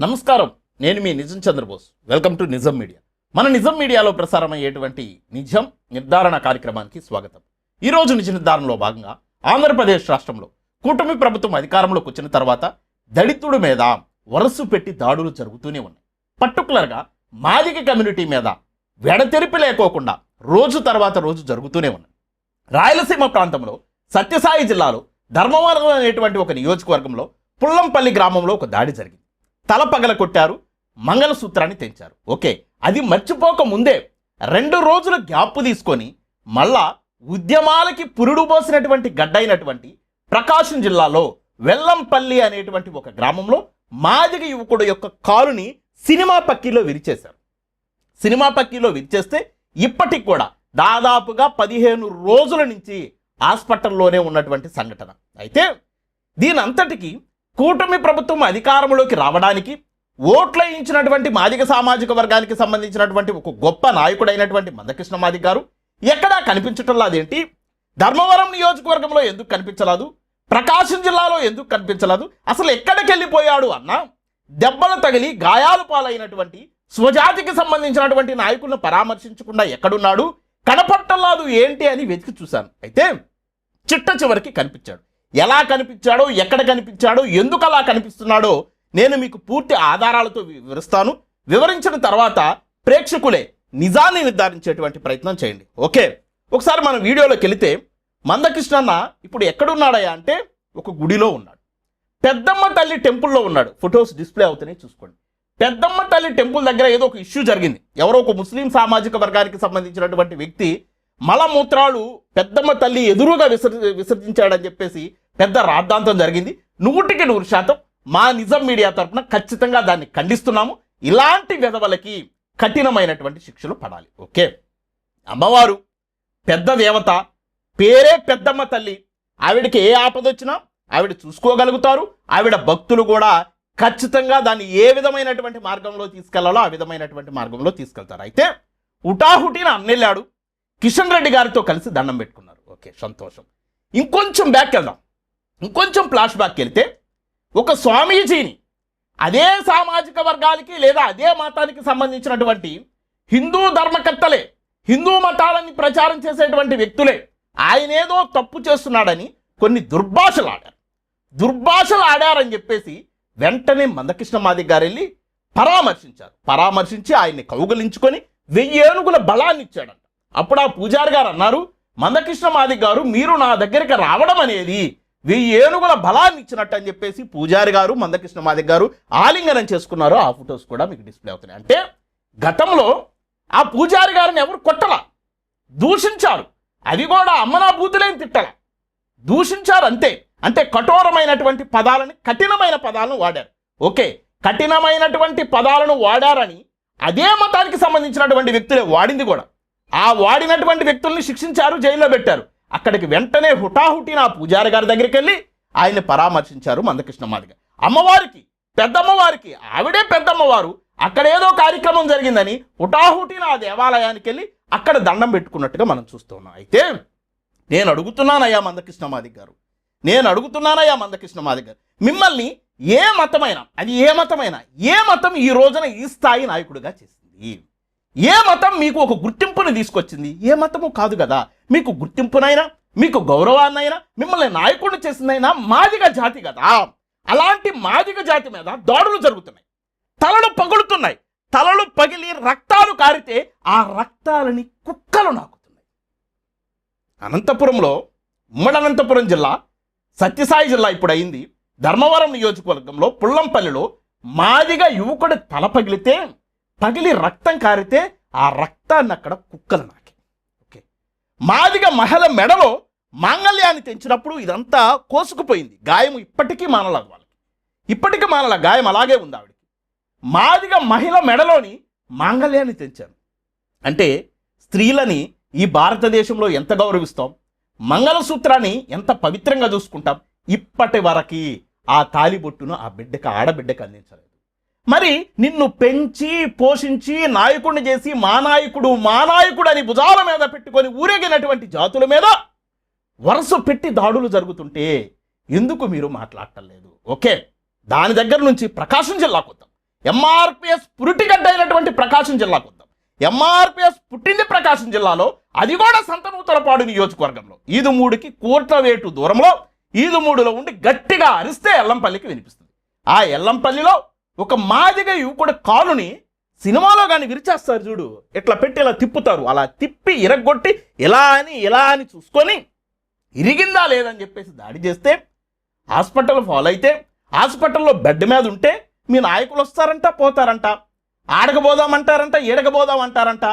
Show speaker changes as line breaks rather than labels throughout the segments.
నమస్కారం. నేను మీ Nijam Chandrabose. Welcome to Nijam media. మన నిజం మీడియాలో ప్రసారమయ్యేటువంటి నిజం నిర్ధారణ కార్యక్రమానికి స్వాగతం. ఈరోజు నిజ నిర్ధారణలో భాగంగా ఆంధ్రప్రదేశ్ రాష్ట్రంలో కూటమి ప్రభుత్వం అధికారంలోకి వచ్చిన తర్వాత దళితుడి మీద వరసు పెట్టి దాడులు జరుగుతూనే ఉన్నాయి. పర్టికులర్గా మాదిక కమ్యూనిటీ మీద వెడతెరిపి లేకోకుండా రోజు తర్వాత రోజు జరుగుతూనే ఉన్నాయి. రాయలసీమ ప్రాంతంలో సత్యసాయి జిల్లాలో ధర్మవరం అనేటువంటి ఒక నియోజకవర్గంలో పుల్లంపల్లి గ్రామంలో ఒక దాడి జరిగింది. తల పగల కొట్టారు మంగళసూత్రాన్ని తెంచారు. ఓకే అది మర్చిపోక ముందే రెండు రోజులు గ్యాప్ తీసుకొని మళ్ళా ఉద్యమాలకి పురుడు పోసినటువంటి గడ్డైనటువంటి ప్రకాశం జిల్లాలో వెల్లంపల్లి అనేటువంటి ఒక గ్రామంలో మాదిగ యువకుడు యొక్క కాలుని సినిమా పక్కీలో విరిచేశారు. సినిమా పక్కీలో విరిచేస్తే ఇప్పటికి కూడా దాదాపుగా పదిహేను రోజుల నుంచి హాస్పిటల్లోనే ఉన్నటువంటి సంఘటన. అయితే దీని అంతటికి కూటమి ప్రభుత్వం అధికారంలోకి రావడానికి ఓట్ల ఇచ్చినటువంటి మాదిగ సామాజిక వర్గానికి సంబంధించినటువంటి ఒక గొప్ప నాయకుడైనటువంటి మందకృష్ణ మాదిగ గారు ఎక్కడా కనిపించటం అదేంటి ధర్మవరం నియోజకవర్గంలో ఎందుకు కనిపించలేదు? ప్రకాశం జిల్లాలో ఎందుకు కనిపించలేదు? అసలు ఎక్కడికి వెళ్ళిపోయాడు అన్న? దెబ్బలు తగిలి గాయాలు పాలైనటువంటి స్వజాతికి సంబంధించినటువంటి నాయకులను పరామర్శించకుండా ఎక్కడున్నాడు? కనపట్టలాదు ఏంటి అని వెతికి చూశాను. అయితే చిట్ట చివరికి కనిపించాడు. ఎలా కనిపించాడో ఎక్కడ కనిపించాడో ఎందుకు అలా కనిపిస్తున్నాడో నేను మీకు పూర్తి ఆధారాలతో వివరిస్తాను. వివరించిన తర్వాత ప్రేక్షకులే నిజాన్ని నిర్ధారించేటువంటి ప్రయత్నం చేయండి. ఓకే? ఒకసారి మనం వీడియోలోకి వెళితే మందకృష్ణన్న ఇప్పుడు ఎక్కడున్నాడయ్యా అంటే ఒక గుడిలో ఉన్నాడు. పెద్దమ్మ తల్లి టెంపుల్లో ఉన్నాడు. ఫొటోస్ డిస్ప్లే అవుతున్నాయి చూసుకోండి. పెద్దమ్మ తల్లి టెంపుల్ దగ్గర ఏదో ఒక ఇష్యూ జరిగింది. ఎవరో ఒక ముస్లిం సామాజిక వర్గానికి సంబంధించినటువంటి వ్యక్తి మలమూత్రాలు పెద్దమ్మ తల్లి ఎదురుగా విసర్జ విసర్జించాడని చెప్పేసి పెద్ద రాద్ధాంతం జరిగింది. నూటికి నూరు శాతం మా నిజం మీడియా తరపున ఖచ్చితంగా దాన్ని ఖండిస్తున్నాము. ఇలాంటి విధవలకి కఠినమైనటువంటి శిక్షలు పడాలి. ఓకే? అమ్మవారు పెద్ద దేవత పేరే పెద్దమ్మ తల్లి. ఆవిడకి ఏ ఆపద వచ్చినా ఆవిడ చూసుకోగలుగుతారు. ఆవిడ భక్తులు కూడా ఖచ్చితంగా దాన్ని ఏ విధమైనటువంటి మార్గంలో తీసుకెళ్ళాలో ఆ విధమైనటువంటి మార్గంలో తీసుకెళ్తారు. అయితే ఉటాహుటిన అన్నెళ్ళాడు కిషన్ రెడ్డి గారితో కలిసి దండం పెట్టుకున్నారు. ఓకే సంతోషం. ఇంకొంచెం బ్యాక్ వెళ్దాం. ఇంకొంచెం ఫ్లాష్ బ్యాక్ వెళ్తే ఒక స్వామీజీని అదే సామాజిక వర్గాలకి లేదా అదే మతానికి సంబంధించినటువంటి హిందూ ధర్మకర్తలే హిందూ మతాలని ప్రచారం చేసేటువంటి వ్యక్తులే ఆయన ఏదో తప్పు చేస్తున్నాడని కొన్ని దుర్భాషలు ఆడారు. దుర్భాషలు ఆడారని చెప్పేసి వెంటనే మందకృష్ణ మాదిక్ గారు వెళ్ళి పరామర్శించారు. పరామర్శించి ఆయన్ని కౌగలించుకొని వెయ్యి ఏనుగుల బలాన్ని ఇచ్చాడంట. అప్పుడు ఆ పూజారి గారు అన్నారు మందకృష్ణ మాదిక్ గారు మీరు నా దగ్గరికి రావడం అనేది వెయ్యి ఏనుగుల బలాన్ని ఇచ్చినట్టు అని చెప్పేసి పూజారి గారు మందకృష్ణ మాదిగ గారు ఆలింగనం చేసుకున్నారు. ఆ ఫొటోస్ కూడా మీకు డిస్ప్లే అవుతున్నాయి. అంటే గతంలో ఆ పూజారి గారిని ఎవరు కొట్టల? దూషించారు. అది కూడా అమ్మనా బూతులేని తిట్టల? దూషించారు అంతే. అంటే కఠోరమైనటువంటి పదాలని కఠినమైన పదాలను వాడారు. ఓకే కఠినమైనటువంటి పదాలను వాడారని అదే మతానికి సంబంధించినటువంటి వ్యక్తులే వాడింది కూడా. ఆ వాడినటువంటి వ్యక్తుల్ని శిక్షించారు జైల్లో పెట్టారు. అక్కడికి వెంటనే హుటాహుటిన ఆ పూజారి గారి దగ్గరికి వెళ్ళి ఆయన్ని పరామర్శించారు మందకృష్ణ మాదిగ. అమ్మవారికి పెద్దమ్మవారికి ఆవిడే పెద్దమ్మవారు అక్కడ ఏదో కార్యక్రమం జరిగిందని హుటాహుటిన ఆ దేవాలయానికి వెళ్ళి అక్కడ దండం పెట్టుకున్నట్టుగా మనం చూస్తున్నాం. అయితే నేను అడుగుతున్నానయ్యా మందకృష్ణ మాదిగ గారు. నేను అడుగుతున్నానయ్యా మందకృష్ణ మాదిగ గారు. మిమ్మల్ని ఏ మతమైనా అది ఏ మతమైనా ఏ మతం ఈ రోజున ఈ స్థాయి నాయకుడిగా చేసింది? ఏ మతం మీకు ఒక గుర్తింపుని తీసుకొచ్చింది? ఏ మతము కాదు కదా. మీకు గుర్తింపునైనా మీకు గౌరవాన్నైనా మిమ్మల్ని నాయకుడిని చేసిందైనా మాదిగ జాతి కదా. అలాంటి మాదిగ జాతి మీద దాడులు జరుగుతున్నాయి. తలలు పగులుతున్నాయి. తలలు పగిలి రక్తాలు కారితే ఆ రక్తాలని కుక్కలు నాకుతున్నాయి. అనంతపురంలో ఉమ్మడి అనంతపురం జిల్లా సత్యసాయి జిల్లా ఇప్పుడు అయింది ధర్మవరం నియోజకవర్గంలో పుల్లంపల్లిలో మాదిగా యువకుడి తల పగిలితే పగిలి రక్తం కారితే ఆ రక్తాన్ని అక్కడ కుక్కలు నాకు మాదిగా మహిళ మెడలో మాంగళ్యాన్ని తెంచినప్పుడు ఇదంతా కోసుకుపోయింది. గాయం ఇప్పటికీ మానలేదు వాళ్ళకి. ఇప్పటికీ మానల గాయం అలాగే ఉంది ఆవిడకి. మాదిగా మహిళ మెడలోని మాంగళ్యాన్ని తెంచాను అంటే స్త్రీలని ఈ భారతదేశంలో ఎంత గౌరవిస్తాం? మంగళసూత్రాన్ని ఎంత పవిత్రంగా చూసుకుంటాం? ఇప్పటి వరకు ఆ తాలిబొట్టును ఆ బిడ్డకి ఆడబిడ్డకి అందించలేదు. మరి నిన్ను పెంచి పోషించి నాయకుడిని చేసి మా నాయకుడు మా నాయకుడు అని భుజాల మీద పెట్టుకొని ఊరేగినటువంటి జాతుల మీద వరుస పెట్టి దాడులు జరుగుతుంటే ఎందుకు మీరు మాట్లాడటం లేదు? ఓకే దాని దగ్గర నుంచి ప్రకాశం జిల్లాకు వద్దాం. ఎంఆర్పిఎస్ పురిటిగడ్డ అయినటువంటి ప్రకాశం జిల్లాకు వద్దాం. ఎంఆర్పిఎస్ పుట్టింది ప్రకాశం జిల్లాలో అది కూడా సంతనూతలపాడు నియోజకవర్గంలో. ఈదు మూడుకి కోట్ల కూర్టవేటు దూరంలో ఈదు మూడులో ఉండి గట్టిగా అరిస్తే ఎల్లంపల్లికి వినిపిస్తుంది. ఆ ఎల్లంపల్లిలో ఒక మాదిగ యువకుడు కాలుని సినిమాలో కానీ విరిచేస్తారు చూడు. ఇట్లా పెట్టి ఇలా తిప్పుతారు. అలా తిప్పి ఇరగొట్టి ఎలా అని ఎలా అని చూసుకొని ఇరిగిందా లేదని చెప్పేసి దాడి చేస్తే హాస్పిటల్ ఫాలో అయితే హాస్పిటల్లో బెడ్ మీద ఉంటే మీ నాయకులు వస్తారంట పోతారంట. ఆడకపోదామంటారంట ఈడకపోదామంటారంట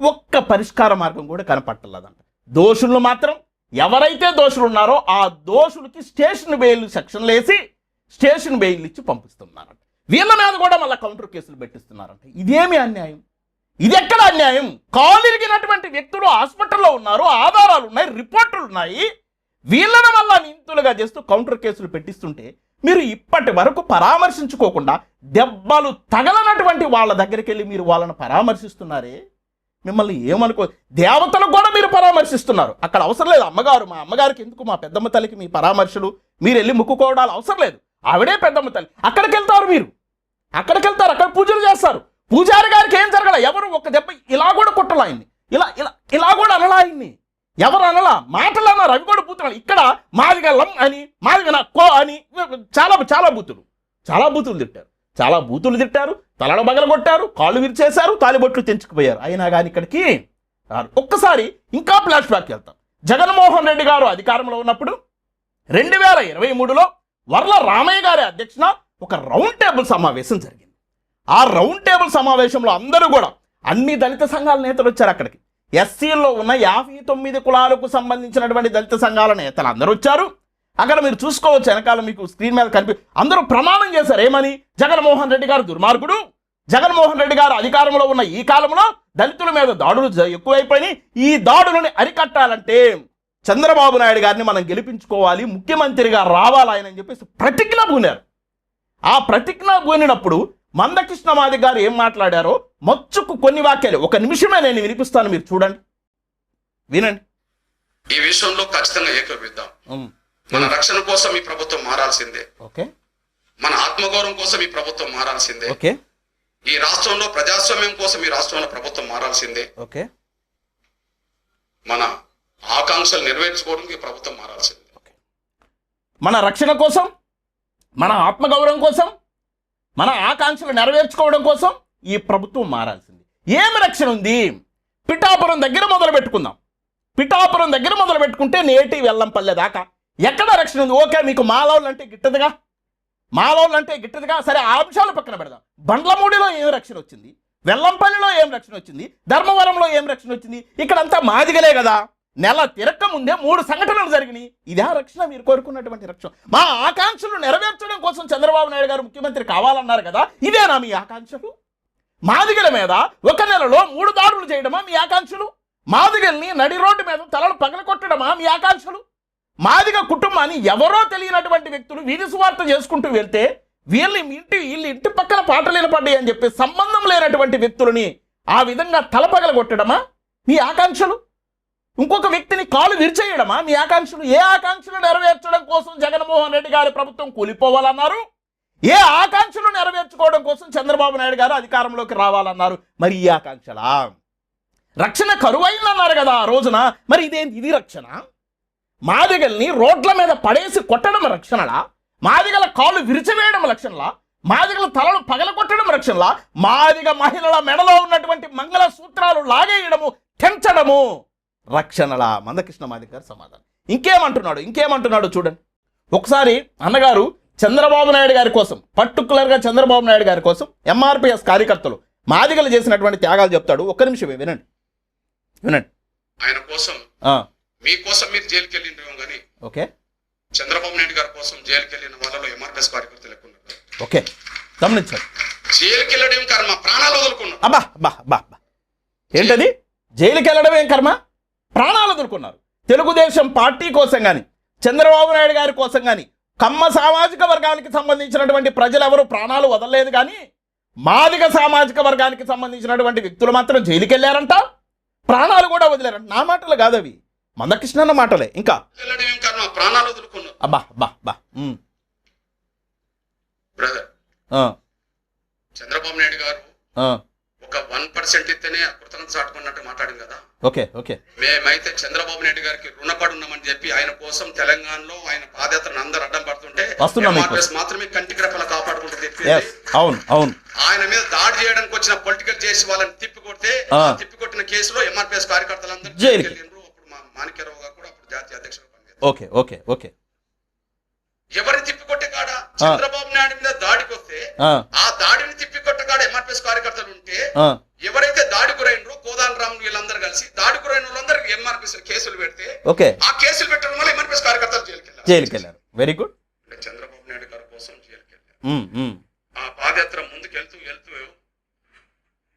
ఒక్క పరిష్కార మార్గం కూడా కనపట్టలేదంట. దోషులు మాత్రం ఎవరైతే దోషులు ఉన్నారో ఆ దోషులకి స్టేషన్ బెయిల్ సెక్షన్లు వేసి స్టేషన్ బెయిల్ ఇచ్చి పంపిస్తున్నారంట. వీళ్ళ మీద కూడా మళ్ళీ కౌంటర్ కేసులు పెట్టిస్తున్నారంట. ఇదేమి అన్యాయం? ఇది ఎక్కడ అన్యాయం? కాలిరిగినటువంటి వ్యక్తులు హాస్పిటల్లో ఉన్నారు ఆధారాలు ఉన్నాయి రిపోర్టులు ఉన్నాయి. వీళ్ళను మళ్ళా నింతులుగా చేస్తూ కౌంటర్ కేసులు పెట్టిస్తుంటే మీరు ఇప్పటి వరకు పరామర్శించుకోకుండా దెబ్బలు తగలనటువంటి వాళ్ళ దగ్గరికి వెళ్ళి మీరు వాళ్ళని పరామర్శిస్తున్నారే? మిమ్మల్ని ఏమనుకో దేవతలు కూడా మీరు పరామర్శిస్తున్నారు. అక్కడ అవసరం లేదు. అమ్మగారు మా అమ్మగారికి ఎందుకు మా పెద్దమ్మ తల్లికి మీ పరామర్శలు? మీరు వెళ్ళి ముక్కుకోవడాలు అవసరం లేదు. ఆవిడే పెద్దమ్మ తల్లి. అక్కడికి వెళ్తారు మీరు. అక్కడికి వెళ్తారు అక్కడ పూజలు చేస్తారు. పూజారి గారికి ఏం జరగల? ఎవరు ఒక దెబ్బ ఇలా కూడా కొట్టలా ఆయన్ని ఇలా ఇలా ఇలా కూడా అనలా ఆయన్ని ఎవరు అనలా? మాటలు అన్నారు అవి కూడా బూతులు ఇక్కడ మాదిగా లం అని మాదిగ కో అని చాలా చాలా బూతులు. చాలా బూతులు తిట్టారు. చాలా బూతులు తిట్టారు. తలడ బగల కొట్టారు. కాళ్ళు విరిచేశారు. తాలిబొట్లు తెంచుకుపోయారు. అయినా కానీ ఇక్కడికి ఒక్కసారి ఇంకా ఫ్లాష్ బ్యాక్ వెళ్తాం. జగన్మోహన్ రెడ్డి గారు అధికారంలో ఉన్నప్పుడు రెండు వేల ఇరవై మూడులో వర్ల రామయ్య గారి అధ్యక్షన ఒక రౌండ్ టేబుల్ సమావేశం జరిగింది. ఆ రౌండ్ టేబుల్ సమావేశంలో అందరూ కూడా అన్ని దళిత సంఘాల నేతలు వచ్చారు అక్కడికి. ఎస్సీల్లో ఉన్న యాభై తొమ్మిది కులాలకు సంబంధించినటువంటి దళిత సంఘాల నేతలు అందరూ వచ్చారు. అక్కడ మీరు చూసుకోవచ్చు వెనకాల మీకు స్క్రీన్ మీద కనిపి అందరూ ప్రమాణం చేశారు. ఏమని? జగన్మోహన్ రెడ్డి గారు దుర్మార్గుడు. జగన్మోహన్ రెడ్డి గారు అధికారంలో ఉన్న ఈ కాలంలో దళితుల మీద దాడులు ఎక్కువైపోయినాయి. ఈ దాడులను అరికట్టాలంటే చంద్రబాబు నాయుడు గారిని మనం గెలిపించుకోవాలి ముఖ్యమంత్రిగా రావాలి ఆయన అని చెప్పేసి ప్రతిజ్ఞ పూనారు. ఆ ప్రతిజ్ఞ పూనినప్పుడు మందకృష్ణ మాది గారు ఏం మాట్లాడారో మచ్చుకు కొన్ని వాక్యాలు. ఒక నిమిషమే నేను వినిపిస్తాను మీరు చూడండి. వినండి.
ఈ విషయంలో ఖచ్చితంగా ఏకీభవిద్దాం.
ఉమ్,
మన రక్షణ కోసం ఈ ప్రభుత్వం మారాల్సిందే.
ఓకే.
మన ఆత్మగౌరవం కోసం ఈ ప్రభుత్వం మారాల్సిందే.
ఓకే.
ఈ రాష్ట్రంలో ప్రజాస్వామ్యం కోసం ఈ రాష్ట్రంలో ప్రభుత్వం మారాల్సిందే.
ఓకే.
మన ఆకాంక్షలు నెరవేర్చుకోవడానికి ప్రభుత్వం మారాల్సిందే.
మన రక్షణ కోసం మన ఆత్మగౌరవం కోసం మన ఆకాంక్షలు నెరవేర్చుకోవడం కోసం ఈ ప్రభుత్వం మారాల్సింది. ఏమి రక్షణ ఉంది? పిఠాపురం దగ్గర మొదలు పెట్టుకుందాం. పిఠాపురం దగ్గర మొదలు పెట్టుకుంటే నేటి వెల్లంపల్లె దాకా. ఎక్కడ రక్షణ ఉంది? ఓకే మీకు మాలవులు అంటే గిట్టదుగా? మాలవులు అంటే గిట్టదుగా? సరే ఆ అంశాలు పక్కన పెడదాం. బండ్లమూడిలో ఏం రక్షణ వచ్చింది? వెల్లంపల్లిలో ఏం రక్షణ వచ్చింది? ధర్మవరంలో ఏం రక్షణ వచ్చింది? ఇక్కడంతా మాదిగలే కదా. నెల తిరక్క ముందే మూడు సంఘటనలు జరిగినాయి. ఇదే రక్షణ మీరు కోరుకున్నటువంటి రక్షణ. మా ఆకాంక్షలు నెరవేర్చడం కోసం చంద్రబాబు నాయుడు గారు ముఖ్యమంత్రి కావాలన్నారు కదా ఇదేనా మీ ఆకాంక్షలు? మాదిగల మీద ఒక నెలలో మూడు దాడులు చేయడమా మీ ఆకాంక్షలు? మాదిగల్ని నడి రోడ్డు మీద తలలు పగలకొట్టడమా మీ ఆకాంక్షలు? మాదిగ కుటుంబాన్ని ఎవరో తెలియనటువంటి వ్యక్తులు వీధి సువార్త చేసుకుంటూ వెళ్తే వీళ్ళని ఇంటి వీళ్ళ ఇంటి పక్కన పాటలు వినపడ్డాయి అని చెప్పి సంబంధం లేనటువంటి వ్యక్తులని ఆ విధంగా తల పగలగొట్టడమా మీ ఆకాంక్షలు? ఇంకొక వ్యక్తిని కాలు విరిచేయడమా? మీ ఆకాంక్షలు ఏ ఆకాంక్షలు నెరవేర్చడం కోసం జగన్మోహన్ రెడ్డి గారి ప్రభుత్వం కూలిపోవాలన్నారు? ఏ ఆకాంక్షలు నెరవేర్చుకోవడం కోసం చంద్రబాబు నాయుడు గారు అధికారంలోకి రావాలన్నారు? మరి ఈ ఆకాంక్షలా? రక్షణ కరువైందన్నారు కదా ఆ రోజున. మరి ఇదేంటి ఇది రక్షణ? మాదిగల్ని రోడ్ల మీద పడేసి కొట్టడం రక్షణలా? మాదిగల కాళ్ళు విరిచివేయడం రక్షణలా? మాదిగల తలలు పగలగొట్టడం రక్షణలా? మాదిగ మహిళల మెడలో ఉన్నటువంటి మంగళ సూత్రాలు లాగేయడము తెంచడము రక్షణలా. మందకృష్ణ మాదిగ గారు సమాధానం. ఇంకేమంటున్నాడు? ఇంకేమంటున్నాడు చూడండి. ఒకసారి అన్నగారు చంద్రబాబు నాయుడు గారి కోసం పర్టికులర్గా చంద్రబాబు నాయుడు గారి కోసం ఎంఆర్పిఎస్ కార్యకర్తలు మాదిగలు చేసినటువంటి త్యాగాలు చెప్తాడు. ఒక్క నిమిషమే వినండి. వినండి.
ఆయన కోసం మీకోసం మీరు జైలుకి వెళ్ళిండేమో కానీ
ఓకే.
చంద్రబాబు నాయుడు గారి కోసం జైలుకి వెళ్ళిన వాళ్ళలో ఎంఆర్ఎస్ కార్యకర్తలు ఎక్కువ
ఓకే. గమనించండి.
జైలుకి వెళ్ళడం కర్మ? ప్రాణాలు వదులుకున్నారు.
అబ్బా అబ్బా అబ్బా అబ్బా. ఏంటది? జైలుకి వెళ్ళడం ఏం కర్మ? ప్రాణాలు వదులుకున్నారు తెలుగుదేశం పార్టీ కోసం కానీ చంద్రబాబు నాయుడు గారి కోసం కానీ కమ్మ సామాజిక వర్గానికి సంబంధించినటువంటి ప్రజలు ఎవరు ప్రాణాలు వదలలేదు కానీ మాదిగ సామాజిక వర్గానికి సంబంధించినటువంటి వ్యక్తులు మాత్రం జైలుకి వెళ్ళారంట ప్రాణాలు కూడా వదిలేరంట. నా మాటలు కాదు అవి మందకృష్ణన్న మాటలే. ఇంకా.
ప్రాణాలు
అబ్బా అబ్బా అబ్బా.
చంద్రబాబు నాయుడు గారు ఒక వన్ పర్సెంట్ ఇస్తేనే కృతజ్ఞత చాటుకున్నట్టు మాట్లాడింది కదా.
Okay okay.
మేమైతే చంద్రబాబు నాయుడు గారికి రుణపడి ఉన్నామని చెప్పి ఆయన కోసం తెలంగాణలో ఆయన పాదయాత్రను అందరు అడ్డం పడుతుంటే మాత్రమే కంటికి రెప్పలా కాపాడుకుంటూ
అవును అవును.
ఆయన మీద దాడి చేయడానికి వచ్చిన పొలిటికల్ చేసి వాళ్ళని తిప్పి కొడితే తిప్పి కొట్టిన కేసులో ఎంఆర్పిఎస్ కార్యకర్తలందరూ. అప్పుడు మా మాణిక్యరావు గారు కూడా అప్పుడు జాతీయ అధ్యక్షుడు
ఓకే ఓకే ఓకే.
ఎవరిని తిప్పి కొట్టే కాడ చంద్రబాబు నాయుడు మీద దాడికి వస్తే
ఆ,
దాడిని తిప్పి కాడ ఎంఆర్పిఎస్ కార్యకర్తలు ఉంటే ఎవరైతే దాడి గురైనరో వీళ్ళందరూ కలిసి దాడి గురైన వాళ్ళందరికీ ఎంఆర్పిఎస్ కేసులు పెడితే
ఓకే.
ఆ కేసులు పెట్టడం వల్ల ఎంఆర్పిఎస్ కార్యకర్తలు జైలుకి వెళ్ళారు
జైలుకి వెళ్ళారు వెరీ గుడ్
చంద్రబాబు నాయుడు గారి కోసం జైలుకి వెళ్ళారు. ఆ పాదయాత్ర ముందుకు వెళ్తూ వెళ్తూ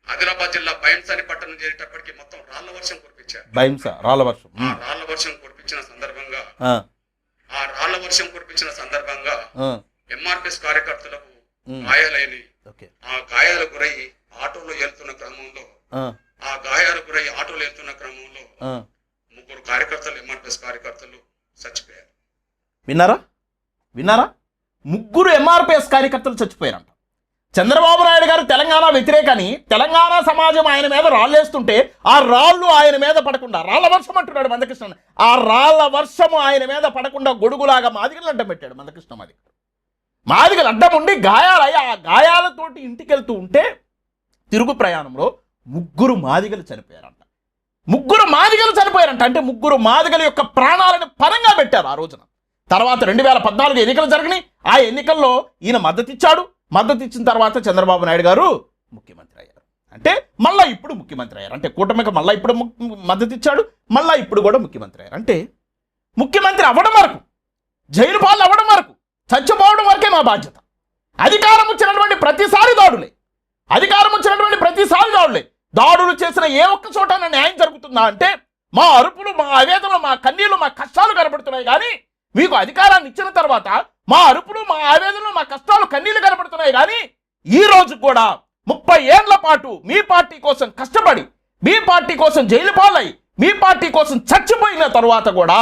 ఆదిలాబాద్ జిల్లా బైన్సాని పట్టణం చేరేటప్పటికి మొత్తం రాళ్ళ వర్షం కురిపించారు.
భయంస రాళ్ళ వర్షం.
రాళ్ళ వర్షం కురిపించిన సందర్భంగా
ఆ,
రాళ్ళ వర్షం కురిపించిన సందర్భంగా ఎంఆర్పిఎస్ కార్యకర్తలకు గాయాలైన ఆ గాయాలు గురై ఆటోలో వెళ్తున్న క్రమంలో
ఆ,
గాయాలు గురై ఆటోలో వెళ్తున్న క్రమంలో. ముగ్గురు కార్యకర్తలు ఎంఆర్పిఎస్ కార్యకర్తలు చచ్చిపోయారు.
విన్నారా? విన్నారా? ముగ్గురు ఎంఆర్పిఎస్ కార్యకర్తలు చచ్చిపోయారంట. చంద్రబాబు నాయుడు గారు తెలంగాణ వ్యతిరేకని తెలంగాణ సమాజం ఆయన మీద రాళ్ళేస్తుంటే ఆ రాళ్ళు ఆయన మీద పడకుండా రాళ్ళ వర్షం అంటున్నాడు మందకృష్ణ ఆ రాళ్ళ వర్షము ఆయన మీద పడకుండా గొడుగులాగా మాదిగలు అడ్డం పెట్టాడు మందకృష్ణ మాదిగ మాదిగలు అడ్డం ఉండి గాయాలయ్యి ఆ గాయాలతోటి ఇంటికి వెళ్తూ ఉంటే తిరుగు ప్రయాణంలో ముగ్గురు మాదిగలు చనిపోయారంట. ముగ్గురు మాదిగలు చనిపోయారంట. అంటే ముగ్గురు మాదిగల యొక్క ప్రాణాలను పరంగా పెట్టారు ఆ రోజున. తర్వాత రెండు వేల పద్నాలుగు ఎన్నికలు జరిగినాయి. ఆ ఎన్నికల్లో ఈయన మద్దతిచ్చాడు. మద్దతిచ్చిన మద్దతు ఇచ్చిన తర్వాత చంద్రబాబు నాయుడు గారు ముఖ్యమంత్రి అయ్యారు. అంటే మళ్ళా ఇప్పుడు ముఖ్యమంత్రి అయ్యారు. అంటే కూటమికి మళ్ళీ ఇప్పుడు మద్దతిచ్చాడు. మళ్ళా ఇప్పుడు కూడా ముఖ్యమంత్రి అయ్యారు. అంటే ముఖ్యమంత్రి అవ్వడం వరకు జైలు పాలు అవ్వడం వరకు చచ్చిపోవడం వరకే మా బాధ్యత. అధికారం వచ్చినటువంటి ప్రతిసారి దాడులే. అధికారం వచ్చినటువంటి ప్రతిసారి దాడులే. దాడులు చేసిన ఏ ఒక్క చోట న్యాయం జరుగుతుందా అంటే మా అరుపులు మా ఆవేదనలు మా కన్నీళ్ళు మా కష్టాలు కనబడుతున్నాయి. కానీ మీకు అధికారాన్ని ఇచ్చిన తర్వాత మా అరుపులు మా ఆవేదనలు మా కష్టాలు కన్నీళ్ళు కనబడుతున్నాయి. కానీ ఈ రోజు కూడా ముప్పై ఏండ్ల పాటు మీ పార్టీ కోసం కష్టపడి మీ పార్టీ కోసం జైలు పాలై మీ పార్టీ కోసం చచ్చిపోయిన తర్వాత కూడా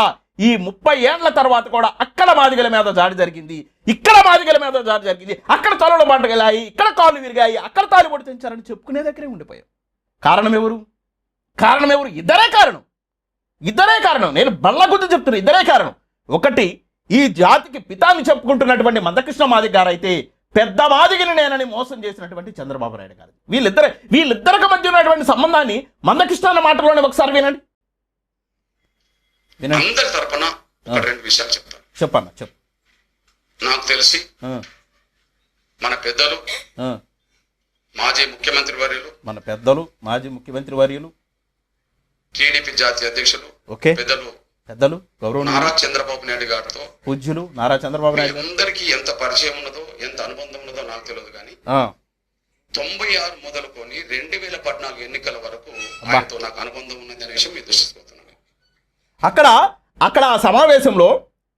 ఈ ముప్పై ఏండ్ల తర్వాత కూడా అక్కడ మాదిగల మీద జాడి జరిగింది. ఇక్కడ మాదిగల మీద జాడి జరిగింది. అక్కడ తలలు మంటగలాయి ఇక్కడ కాళ్ళు విరిగాయి అక్కడ తాలి పొడి తెంచారని చెప్పుకునే దగ్గరే ఉండిపోయాం. కారణం ఎవరు కారణం ఎవరు ఇద్దరే కారణం. ఇద్దరే కారణం. నేను బల్ల గురించి చెప్తున్నా ఇద్దరే కారణం. ఒకటి ఈ జాతికి పితాన్ని చెప్పుకుంటున్నటువంటి మందకృష్ణ మాదిగ గారు అయితే పెద్ద మాదిగిని నేనని మోసం చేసినటువంటి చంద్రబాబు నాయుడు గారు. వీళ్ళిద్దరే వీళ్ళిద్దరికి మధ్య ఉన్నటువంటి సంబంధాన్ని మందకృష్ణ అన్న మాటలోనే ఒకసారి వినండి. వినండి.
అందరి తరపున రెండు విషయాలు చెప్తాను
చెప్పన్న చెప్పు.
నాకు తెలిసి మన పెద్దలు. మాజీ ముఖ్యమంత్రి వర్యులు
మన పెద్దలు మాజీ ముఖ్యమంత్రి వర్యులు.
టీడీపీ జాతీయ అధ్యక్షులు
ఓకే.
పెద్దలు
పెద్దలు గౌరవనీయులు.
నారా చంద్రబాబు నాయుడు గారితో.
పూజ్యులు నారా చంద్రబాబు నాయుడు
అందరికీ ఎంత పరిచయం ఉన్నదో ఎంత అనుబంధం ఉన్నదో నాకు తెలియదు కానీ తొంభై ఆరు మొదలుకొని రెండు వేల పద్నాలుగు ఎన్నికల వరకు ఆయనతో నాకు అనుబంధం ఉన్నది అనే విషయం మీరు దృష్టిపోతున్నాను
అక్కడ అక్కడ ఆ సమావేశంలో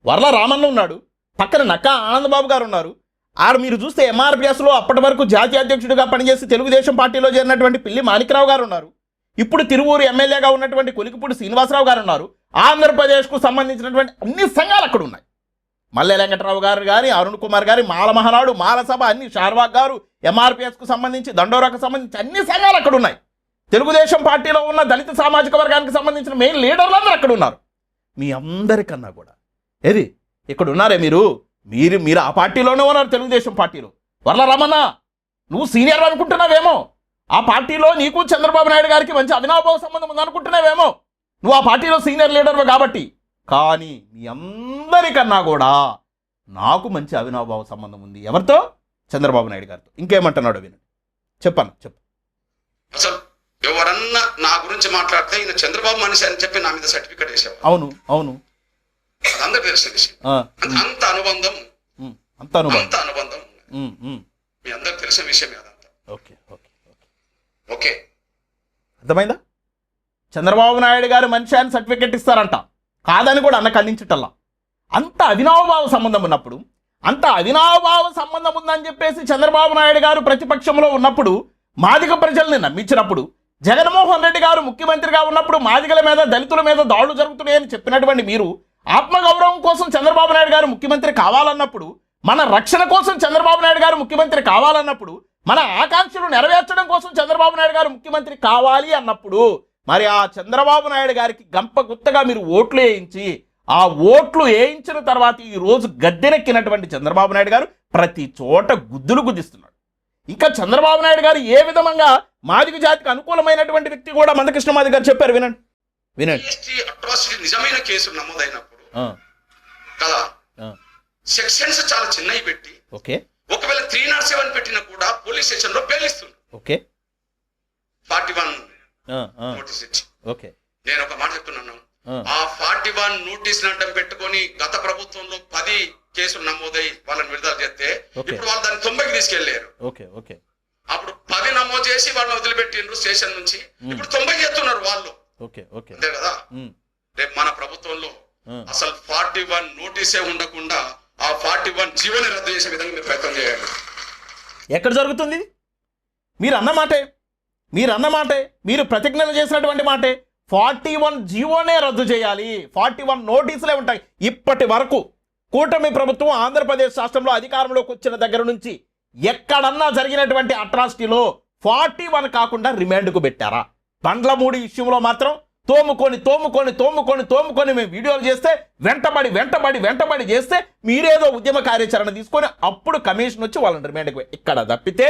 వర్ల రామన్న ఉన్నాడు. పక్కన నక్క ఆనందబాబు గారు ఉన్నారు. ఆడ మీరు చూస్తే ఎంఆర్పిఎస్లో అప్పటి వరకు జాతీయ అధ్యక్షుడిగా పనిచేసి తెలుగుదేశం పార్టీలో చేరినటువంటి పిల్లి మాణిక్రావు గారు ఉన్నారు. ఇప్పుడు తిరువూరు ఎమ్మెల్యేగా ఉన్నటువంటి కొలికిపూడి శ్రీనివాసరావు గారు ఉన్నారు. ఆంధ్రప్రదేశ్కు సంబంధించినటువంటి అన్ని సంఘాలు అక్కడ ఉన్నాయి. మల్లె వెంకటరావు గారు గారి అరుణ్ కుమార్ గారి మాల మహానాడు మాలసభ అన్ని షార్వాగ్ గారు ఎంఆర్పిఎస్కు సంబంధించి దండోరాకు సంబంధించి అన్ని సంఘాలు అక్కడ ఉన్నాయి. తెలుగుదేశం పార్టీలో ఉన్న దళిత సామాజిక వర్గానికి సంబంధించిన మెయిన్ లీడర్లు అందరూ అక్కడ ఉన్నారు. మీ అందరికన్నా కూడా. ఏది? ఇక్కడ ఉన్నారే మీరు? మీరు మీరు ఆ పార్టీలోనే ఉన్నారు తెలుగుదేశం పార్టీలో. వర్ల రమణ నువ్వు సీనియర్ అనుకుంటున్నావేమో? ఆ పార్టీలో నీకు చంద్రబాబు నాయుడు గారికి మంచి అవినాభావ సంబంధం ఉందనుకుంటున్నావేమో నువ్వు ఆ పార్టీలో సీనియర్ లీడర్వి కాబట్టి. కానీ మీ అందరికన్నా కూడా నాకు మంచి అవినాభావ సంబంధం ఉంది. ఎవరితో? చంద్రబాబు నాయుడు గారితో. ఇంకేమంటున్నాడు వినండి చెప్పాను చెప్పు.
అసలు ఎవరన్నా నా గురించి మాట్లాడితే ఈయన చంద్రబాబు మనిషి అని చెప్పి నా మీద సర్టిఫికేట్ వేసేవారు.
అవును అవును.
తెలిసిన విషయం అంత- అనుబంధం.
అంత
అనుబంధం.
ఉమ్.
మీ అందరికి తెలిసిన అదంతా.
Okay okay okay.
ఓకే.
అర్థమైందా? చంద్రబాబు నాయుడు గారు మనిషి అని సర్టిఫికెట్ ఇస్తారంట. కాదని కూడా అన్న ఖండించటల్లా. అంత అవినావభావ సంబంధం ఉన్నప్పుడు అంత అవినావభావ సంబంధం ఉందని చెప్పేసి చంద్రబాబు నాయుడు గారు ప్రతిపక్షంలో ఉన్నప్పుడు మాదిగ ప్రజల్ని నమ్మించినప్పుడు జగన్మోహన్ రెడ్డి గారు ముఖ్యమంత్రిగా ఉన్నప్పుడు మాదిగల మీద దళితుల మీద దాడులు జరుగుతున్నాయని చెప్పినటువంటి మీరు ఆత్మగౌరవం కోసం చంద్రబాబు నాయుడు గారు ముఖ్యమంత్రి కావాలన్నప్పుడు మన రక్షణ కోసం చంద్రబాబు నాయుడు గారు ముఖ్యమంత్రి కావాలన్నప్పుడు మన ఆకాంక్షలు నెరవేర్చడం కోసం చంద్రబాబు నాయుడు గారు ముఖ్యమంత్రి కావాలి అన్నప్పుడు మరి ఆ చంద్రబాబు నాయుడు గారికి గంప గుత్తగా మీరు ఓట్లు వేయించి ఆ ఓట్లు వేయించిన తర్వాత ఈ రోజు గద్దెనెక్కినటువంటి చంద్రబాబు నాయుడు గారు ప్రతి చోట గుద్దులు గుద్దిస్తున్నాడు. ఇంకా చంద్రబాబు నాయుడు గారు ఏ విధంగా మాదిగ జాతికి అనుకూలమైనటువంటి వ్యక్తి కూడా మందకృష్ణ మాది గారు చెప్పారు వినండి. వినండి.
నిజమైన కేసు నమోదైనప్పుడు కదా? సెక్షన్స్ చాలా చిన్నవి పెట్టి
ఓకే.
ఒకవేళ త్రీ నాట్ సెవెన్ పెట్టినా కూడా పోలీస్ స్టేషన్లో బెయిల్ ఇస్తుంది
ఓకే.
ఫార్టీ వన్ నోటీస్ ఇచ్చి.
ఓకే.
నేను ఒక మాట చెప్తున్నాను.
ఆ,
ఫార్టీ వన్ నోటీస్ అడ్డం పెట్టుకొని గత ప్రభుత్వంలో పది కేసులు నమోదై వాళ్ళని విడుదల చేస్తే. ఇప్పుడు వాళ్ళు దాన్ని తొంభైకి తీసుకెళ్ళారు.
Okay okay.
అప్పుడు పది నమోదు చేసి వాళ్ళని వదిలిపెట్టిండ్రు స్టేషన్ నుంచి. ఇప్పుడు తొంభై చేస్తున్నారు వాళ్ళు.
Okay okay.
అంతే కదా? రేపు మన ప్రభుత్వంలో అసలు ఫార్టీ వన్ నోటీసే ఉండకుండా ఆ ఫార్టీ వన్ జీవోని రద్దు చేసే విధంగా మీరు ప్రయత్నం చేయండి.
ఎక్కడ జరుగుతుంది మీరు అన్న మాటే. మీరు అన్న మాటే. మీరు ప్రతిజ్ఞలు చేసినటువంటి మాటే. ఫార్టీ వన్ జీవోనే రద్దు చేయాలి. ఫార్టీ వన్ నోటీసులే ఉంటాయి. ఇప్పటి వరకు కూటమి ప్రభుత్వం ఆంధ్రప్రదేశ్ రాష్ట్రంలో అధికారంలోకి వచ్చిన దగ్గర నుంచి ఎక్కడన్నా జరిగినటువంటి అట్రాసిటీలో ఫార్టీ వన్ కాకుండా రిమాండ్కు పెట్టారా? బండ్లమూడి విషయంలో మాత్రం తోముకొని తోముకొని తోముకొని తోముకొని మేము వీడియోలు చేస్తే వెంటబడి వెంటబడి వెంటబడి చేస్తే మీరేదో ఉద్యమ కార్యాచరణ తీసుకొని అప్పుడు కమిషన్ వచ్చి వాళ్ళని రిమాండ్కి ఇక్కడ తప్పితే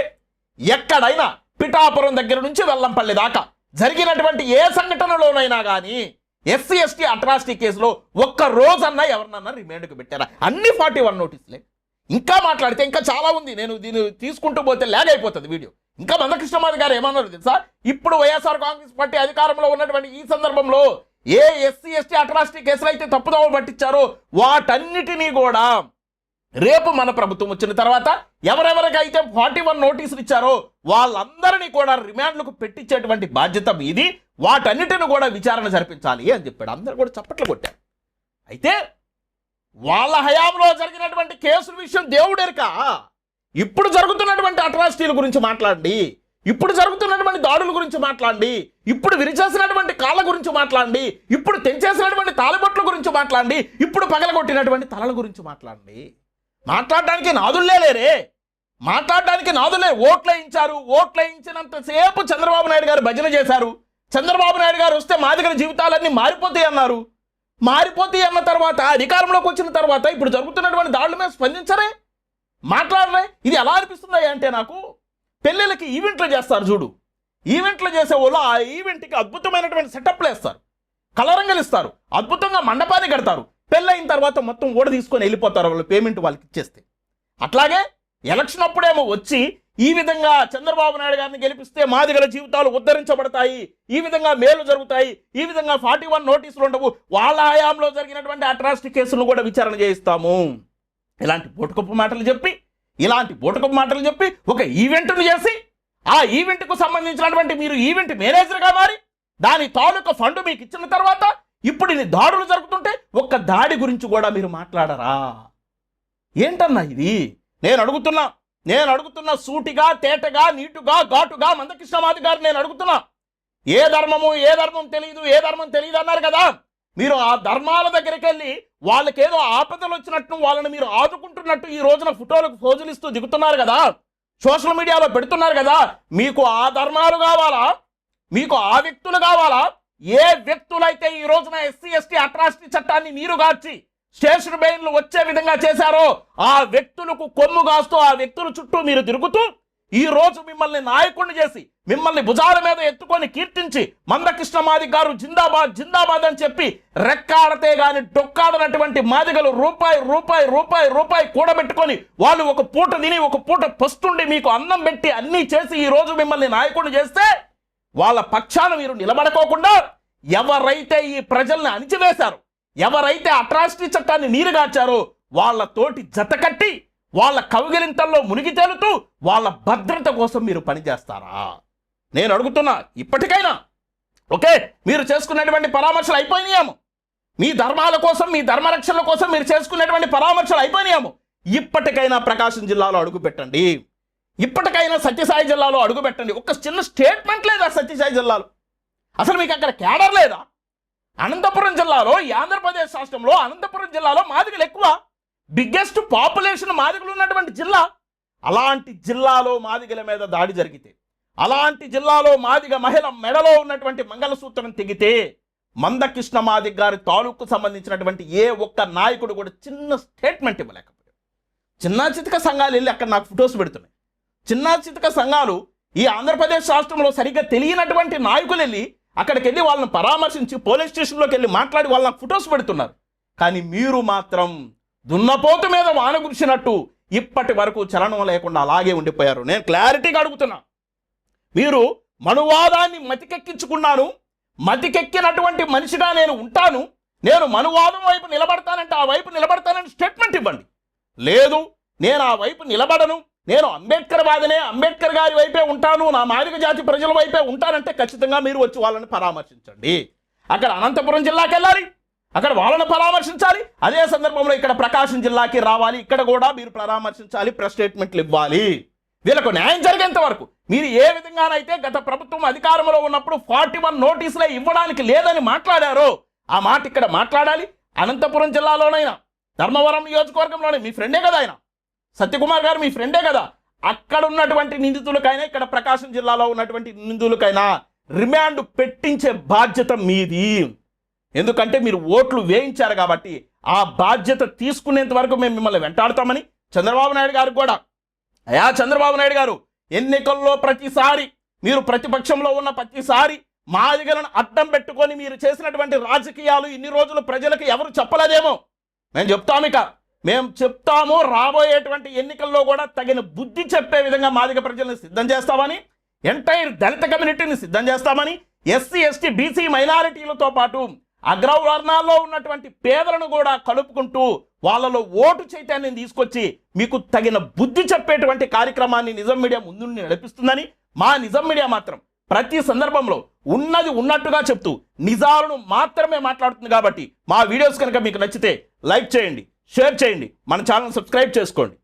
ఎక్కడైనా పిఠాపురం దగ్గర నుంచి వెల్లంపల్లి దాకా జరిగినటువంటి ఏ సంఘటనలోనైనా కానీ ఎస్సీ ఎస్టీ అట్రాసిటీ కేసులో ఒక్క రోజన్నా ఎవరినన్నా రిమాండ్కి పెట్టారా? అన్ని ఫార్టీ వన్ నోటీసులే. ఇంకా మాట్లాడితే ఇంకా చాలా ఉంది. నేను దీన్ని తీసుకుంటూ పోతే ల్యాగ్ అయిపోతుంది వీడియో. ఇంకా మందకృష్ణమాది గారు ఏమన్నారు తెలుసా? ఇప్పుడు వైఎస్ఆర్ కాంగ్రెస్ పార్టీ అధికారంలో ఉన్నటువంటి ఈ సందర్భంలో ఏ ఎస్సీ ఎస్టీ అట్రాసిటీ కేసులు అయితే తప్పుదోవ పట్టించారో వాటన్నిటినీ కూడా రేపు మన ప్రభుత్వం వచ్చిన తర్వాత ఎవరెవరికైతే ఫార్టీ వన్ నోటీసులు ఇచ్చారో వాళ్ళందరినీ కూడా రిమాండ్లకు పెట్టించేటువంటి బాధ్యత మీది. వాటన్నిటిని కూడా విచారణ జరిపించాలి అని చెప్పాడు. అందరు కూడా చప్పట్లు కొట్టారు. అయితే వాళ్ళ హయాంలో జరిగినటువంటి కేసుల విషయం దేవుడెరక? ఇప్పుడు జరుగుతున్నటువంటి అట్రాసిటీల గురించి మాట్లాడండి. ఇప్పుడు జరుగుతున్నటువంటి దాడుల గురించి మాట్లాడండి. ఇప్పుడు విరిచేసినటువంటి కాళ్ళ గురించి మాట్లాడండి. ఇప్పుడు తెంచేసినటువంటి తాలిబొట్ల గురించి మాట్లాడండి. ఇప్పుడు పగలగొట్టినటువంటి తలల గురించి మాట్లాడండి. మాట్లాడడానికి నాదుల్లే లేరే. మాట్లాడడానికి నాదులే ఓట్లు వేయించారు. ఓట్లు వేయించినంతసేపు చంద్రబాబు నాయుడు గారు భజన చేశారు. చంద్రబాబు నాయుడు గారు వస్తే మా దగ్గర జీవితాలన్నీ మారిపోతాయి అన్నారు. మారిపోతాయి అన్న తర్వాత అధికారంలోకి వచ్చిన తర్వాత ఇప్పుడు జరుగుతున్నటువంటి దాడుల మీద స్పందించరే. మాట్లాడరే. ఇది ఎలా అనిపిస్తుంది అంటే నాకు పెళ్ళిళ్ళకి ఈవెంట్లు చేస్తారు చూడు. ఈవెంట్లు చేసే వాళ్ళు ఆ ఈవెంట్కి అద్భుతమైనటువంటి సెటప్లు వేస్తారు. కలరంగలు ఇస్తారు. అద్భుతంగా మండపాన్ని కడతారు. పెళ్ళైన తర్వాత మొత్తం ఓడ తీసుకొని వెళ్ళిపోతారు వాళ్ళు పేమెంట్ వాళ్ళకి ఇచ్చేస్తే. అట్లాగే ఎలక్షన్ అప్పుడేమో వచ్చి ఈ విధంగా చంద్రబాబు నాయుడు గారిని గెలిపిస్తే మాదిగల జీవితాలు ఉద్ధరించబడతాయి. ఈ విధంగా మేలు జరుగుతాయి. ఈ విధంగా ఫార్టీ వన్ నోటీసులు ఉండవు. వాళ్ళ హయాంలో జరిగినటువంటి అట్రాసిటీ కేసులను కూడా విచారణ చేయిస్తాము. ఇలాంటి బోటకప్పు మాటలు చెప్పి ఇలాంటి బోటకప్పు మాటలు చెప్పి ఒక ఈవెంట్ను చేసి ఆ ఈవెంట్కు సంబంధించినటువంటి మీరు ఈవెంట్ మేనేజర్గా మారి దాని తాలూకా ఫండ్ మీకు ఇచ్చిన తర్వాత ఇప్పుడు ఇన్ని దాడులు జరుగుతుంటే ఒక్క దాడి గురించి కూడా మీరు మాట్లాడరా? ఏంటన్నా ఇది? నేను అడుగుతున్నా నేను అడుగుతున్న సూటిగా తేటగా నీటుగా ఘాటుగా మందకృష్ణమాది గారు నేను అడుగుతున్నా. ఏ ధర్మము ఏ ధర్మం తెలియదు ఏ ధర్మం తెలియదు అన్నారు కదా? మీరు ఆ ధర్మాల దగ్గరికి వెళ్ళి వాళ్ళకేదో ఆపదలు వచ్చినట్టు వాళ్ళని మీరు ఆదుకుంటున్నట్టు ఈ రోజున ఫోటోలకు ఫోజులు ఇస్తూ దిగుతున్నారు కదా? సోషల్ మీడియాలో పెడుతున్నారు కదా? మీకు ఆ ధర్మాలు కావాలా? మీకు ఆ వ్యక్తులు కావాలా? ఏ వ్యక్తులైతే ఈ రోజున ఎస్సీ ఎస్టీ అట్రాసిటీ చట్టాన్ని మీరు గార్చి స్టేషన్ బెయిన్లు వచ్చే విధంగా చేశారో ఆ వ్యక్తులకు కొమ్ము కాస్తూ ఆ వ్యక్తుల చుట్టూ మీరు తిరుగుతూ ఈ రోజు మిమ్మల్ని నాయకుడిని చేసి మిమ్మల్ని భుజాల మీద ఎత్తుకొని కీర్తించి మందకృష్ణ మాది గారు జిందాబాద్ జిందాబాద్ అని చెప్పి రెక్కాడితే గాని డొక్కాడనటువంటి మాదిగలు రూపాయి రూపాయి రూపాయి రూపాయి కూడబెట్టుకొని వాళ్ళు ఒక పూట తిని ఒక పూట పస్తుండి మీకు అన్నం పెట్టి అన్నీ చేసి ఈ రోజు మిమ్మల్ని నాయకుడిని చేస్తే వాళ్ళ పక్షాన మీరు నిలబడుకోకుండా ఎవరైతే ఈ ప్రజల్ని అణిచివేశారు ఎవరైతే అట్రాసిటీ చట్టాన్ని నీరుగార్చారో వాళ్ళతోటి జతకట్టి వాళ్ళ కవిగిలింతల్లో మునిగి తేలుతూ వాళ్ళ భద్రత కోసం మీరు పనిచేస్తారా? నేను అడుగుతున్నా ఇప్పటికైనా. ఓకే మీరు చేసుకున్నటువంటి పరామర్శలు అయిపోయినాయాము. మీ ధర్మాల కోసం మీ ధర్మరక్షణ కోసం మీరు చేసుకున్నటువంటి పరామర్శలు అయిపోయినాయాము. ఇప్పటికైనా ప్రకాశం జిల్లాలో అడుగుపెట్టండి. ఇప్పటికైనా సత్యసాయి జిల్లాలో అడుగుపెట్టండి. ఒక చిన్న స్టేట్మెంట్ లేదా సత్యసాయి జిల్లాలో. అసలు మీకు అక్కడ కేడర్ లేదా? అనంతపురం జిల్లాలో ఈ ఆంధ్రప్రదేశ్ రాష్ట్రంలో అనంతపురం జిల్లాలో మాదిగలు ఎక్కువ. బిగ్గెస్ట్ పాపులేషన్ మాదిగలు ఉన్నటువంటి జిల్లా అలాంటి జిల్లాలో మాదిగల మీద దాడి జరిగితే అలాంటి జిల్లాలో మాదిగ మహిళ మెడలో ఉన్నటువంటి మంగళసూత్రం తెగితే మందకృష్ణ మాదిగ గారి తాలూకు సంబంధించినటువంటి ఏ ఒక్క నాయకుడు కూడా చిన్న స్టేట్మెంట్ ఇవ్వలేకపోయాడు. చిన్న చితక సంఘాలు వెళ్ళి అక్కడ నాకు ఫొటోస్ పెడుతున్నాయి. చిన్న చితక సంఘాలు ఈ ఆంధ్రప్రదేశ్ రాష్ట్రంలో సరిగ్గా తెలియనటువంటి నాయకులు వెళ్ళి అక్కడికి వెళ్ళి వాళ్ళని పరామర్శించి పోలీస్ స్టేషన్లోకి వెళ్ళి మాట్లాడి వాళ్ళని ఫొటోస్ పెడుతున్నారు. కానీ మీరు మాత్రం దున్నపోతు మీద వాన కురిసినట్టు ఇప్పటి వరకు చలనం లేకుండా అలాగే ఉండిపోయారు. నేను క్లారిటీగా అడుగుతున్నా. మీరు మనువాదాన్ని మతికెక్కించుకున్నాను. మతికెక్కినటువంటి మనిషిగా నేను ఉంటాను. నేను మనువాదం వైపు నిలబడతానంటే ఆ వైపు నిలబడతానని స్టేట్మెంట్ ఇవ్వండి. లేదు నేను ఆ వైపు నిలబడను. నేను అంబేద్కర్ వాదనే అంబేద్కర్ గారి వైపే ఉంటాను. నా మాదిక జాతి ప్రజల వైపే ఉంటానంటే ఖచ్చితంగా మీరు వచ్చి వాళ్ళని పరామర్శించండి. అక్కడ అనంతపురం జిల్లాకి వెళ్ళాలి అక్కడ వాళ్ళను పరామర్శించాలి. అదే సందర్భంలో ఇక్కడ ప్రకాశం జిల్లాకి రావాలి. ఇక్కడ కూడా మీరు పరామర్శించాలి ప్రెస్ స్టేట్మెంట్లు ఇవ్వాలి. వీళ్ళకు న్యాయం జరిగేంత వరకు మీరు ఏ విధంగానైతే గత ప్రభుత్వం అధికారంలో ఉన్నప్పుడు ఫార్టీ వన్ నోటీసులే ఇవ్వడానికి లేదని మాట్లాడారో ఆ మాట ఇక్కడ మాట్లాడాలి. అనంతపురం జిల్లాలోనైనా ధర్మవరం నియోజకవర్గంలోనే మీ ఫ్రెండే కదా ఆయన. సత్యకుమార్ గారు మీ ఫ్రెండే కదా. అక్కడ ఉన్నటువంటి నిందితులకైనా ఇక్కడ ప్రకాశం జిల్లాలో ఉన్నటువంటి నిందితులకైనా రిమాండ్ పెట్టించే బాధ్యత మీది. ఎందుకంటే మీరు ఓట్లు వేయించారు కాబట్టి ఆ బాధ్యత తీసుకునేంత వరకు మేము మిమ్మల్ని వెంటాడతామని చంద్రబాబు నాయుడు గారు కూడా. అయా చంద్రబాబు నాయుడు గారు ఎన్నికల్లో ప్రతిసారి మీరు ప్రతిపక్షంలో ఉన్న ప్రతిసారి మాదిగలను అడ్డం పెట్టుకొని మీరు చేసినటువంటి రాజకీయాలు ఇన్ని రోజులు ప్రజలకు ఎవరు చెప్పలేదేమో. మేము చెప్తాము ఇక మేము చెప్తాము రాబోయేటువంటి ఎన్నికల్లో కూడా తగిన బుద్ధి చెప్పే విధంగా మాదిగ ప్రజల్ని సిద్ధం చేస్తామని ఎంటైర్ దళిత కమ్యూనిటీని సిద్ధం చేస్తామని ఎస్సీ ఎస్టీ బీసీ మైనారిటీలతో పాటు అగ్రవర్ణాల్లో ఉన్నటువంటి పేదలను కూడా కలుపుకుంటూ వాళ్ళలో ఓటు చైతన్యం తీసుకొచ్చి మీకు తగిన బుద్ధి చెప్పేటువంటి కార్యక్రమాన్ని నిజం మీడియా ముందుండి నడిపిస్తుందని మా నిజం మీడియా మాత్రం ప్రతి సందర్భంలో ఉన్నది ఉన్నట్టుగా చెప్తూ నిజాలను మాత్రమే మాట్లాడుతుంది కాబట్టి మా వీడియోస్ కనుక మీకు నచ్చితే లైక్ చేయండి షేర్ చేయండి మన ఛానల్ సబ్స్క్రైబ్ చేసుకోండి.